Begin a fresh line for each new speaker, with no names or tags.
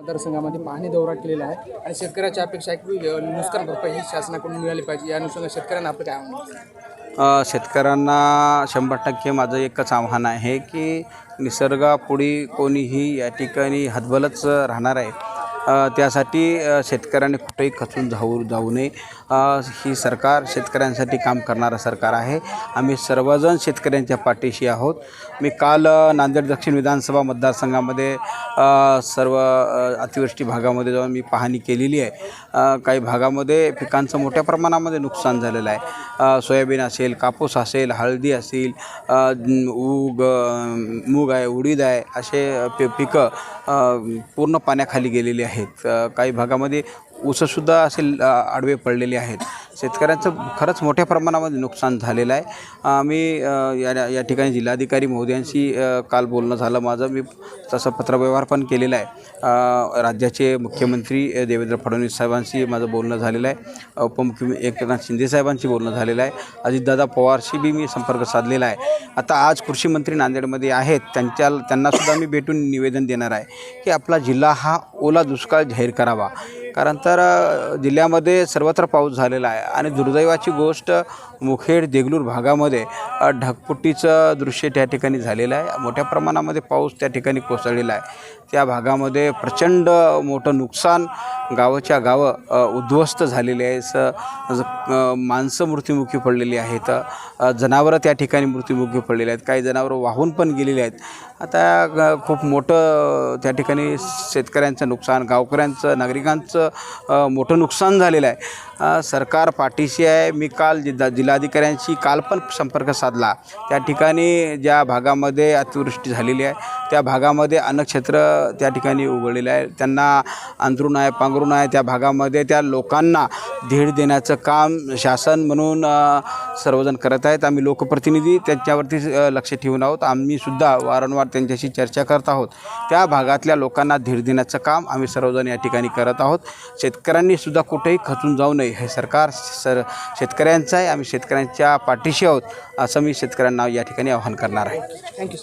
मतदारसंघामध्ये पाहणी दौरा केलेला आहे आणि शेतकऱ्याच्या अपेक्षा आहे की नुकसान भरपाई ही शासनाकडून मिळाली पाहिजे. या अनुषंगाने शेतकऱ्यांना आपलं काय आव्हान
शेतकऱ्यांना शंभर टक्के माझं एकच आव्हान आहे की निसर्गापुढे कोणीही या ठिकाणी हतबलच राहणार आहे. त्यासाठी शेतकऱ्यांनी कुठेही खचून जाऊ जाऊ नये. ही सरकार शेतकऱ्यांसाठी काम करणारं सरकार आहे. आम्ही सर्वजण शेतकऱ्यांच्या पाठीशी आहोत. मी काल नांदेड दक्षिण विधानसभा मतदारसंघामध्ये सर्व अतिवृष्टी भागामध्ये जाऊन मी पाहणी केलेली आहे. काही भागामध्ये पिकांचं मोठ्या प्रमाणामध्ये नुकसान झालेलं आहे. सोयाबीन असेल कापूस असेल हळदी असेल ऊग मूग आहे उडीद आहे असे पिकं पूर्ण पाण्याखाली गेलेली आहे आहेत. काही भागामध्ये ऊसंसुद्धा असे आडवे पडलेले आहेत. शेतकऱ्यांचं खरंच मोठ्या प्रमाणामध्ये नुकसान झालेलं आहे. मी या या ठिकाणी जिल्हाधिकारी महोदयांशी काल बोलणं झालं माझं. मी तसं पत्रव्यवहार पण केलेला आहे. राज्याचे मुख्यमंत्री देवेंद्र फडणवीस साहेबांशी माझं बोलणं झालेलं आहे. उपमुख्यमंत्री एकनाथ शिंदेसाहेबांशी बोलणं झालेलं आहे. अजितदादा पवारशी बी मी संपर्क साधलेला आहे. आता आज कृषी मंत्री नांदेडमध्ये आहेत. त्यांच्या त्यांनासुद्धा मी भेटून निवेदन देणार आहे की आपला जिल्हा हा ओला दुष्काळ जाहीर करावा. कारण तर जिल्ह्यामध्ये सर्वत्र पाऊस झालेला आहे. आणि दुर्दैवाची गोष्ट मुखेड देगलूर भागामध्ये अ, ढगफुटीचं दृश्य त्या ठिकाणी झालेलं आहे. मोठ्या प्रमाणामध्ये पाऊस त्या ठिकाणी कोसळलेला आहे. त्या भागामध्ये प्रचंड मोठं नुकसान गावाच्या गावं उद्ध्वस्त झालेले आहे. स माणसं मृत्युमुखी पडलेली आहेत. जनावरं त्या ठिकाणी मृत्युमुखी पडलेली आहेत. काही जनावरं वाहून पण गेलेली आहेत. आता खूप मोठं त्या ठिकाणी शेतकऱ्यांचं नुकसान गावकऱ्यांचं नागरिकांचं अ, मोठं नुकसान झालेलं आहे. सरकार पाठीशी आहे. मी काल जिल्हा जिल्हाधिकाऱ्यांशी काल पण संपर्क साधला. त्या ठिकाणी ज्या भागामध्ये अतिवृष्टी झालेली आहे त्या भागामध्ये अन्नक्षेत्र त्या ठिकाणी उघडलेलं आहे. त्यांना अंथरूण आहे पांघरूण आहे. त्या भागामध्ये त्या लोकांना धीड देण्याचं काम शासन म्हणून सर्वजण करत आहेत. आम्ही लोकप्रतिनिधी त्यांच्यावरती लक्ष ठेवून आहोत. आम्हीसुद्धा वारंवार त्यांच्याशी चर्चा करत आहोत. त्या भागातल्या लोकांना धीर देण्याचं काम आम्ही सर्वजण या ठिकाणी करत आहोत. शेतकऱ्यांनी सुद्धा कुठेही खचून जाऊ नये. हे सरकार सर शेतकऱ्यांचं आहे. आम्ही शेतकऱ्यांच्या पाठीशी आहोत. असं मी शेतकऱ्यांना या ठिकाणी आवाहन करणार आहे.
थँक्यू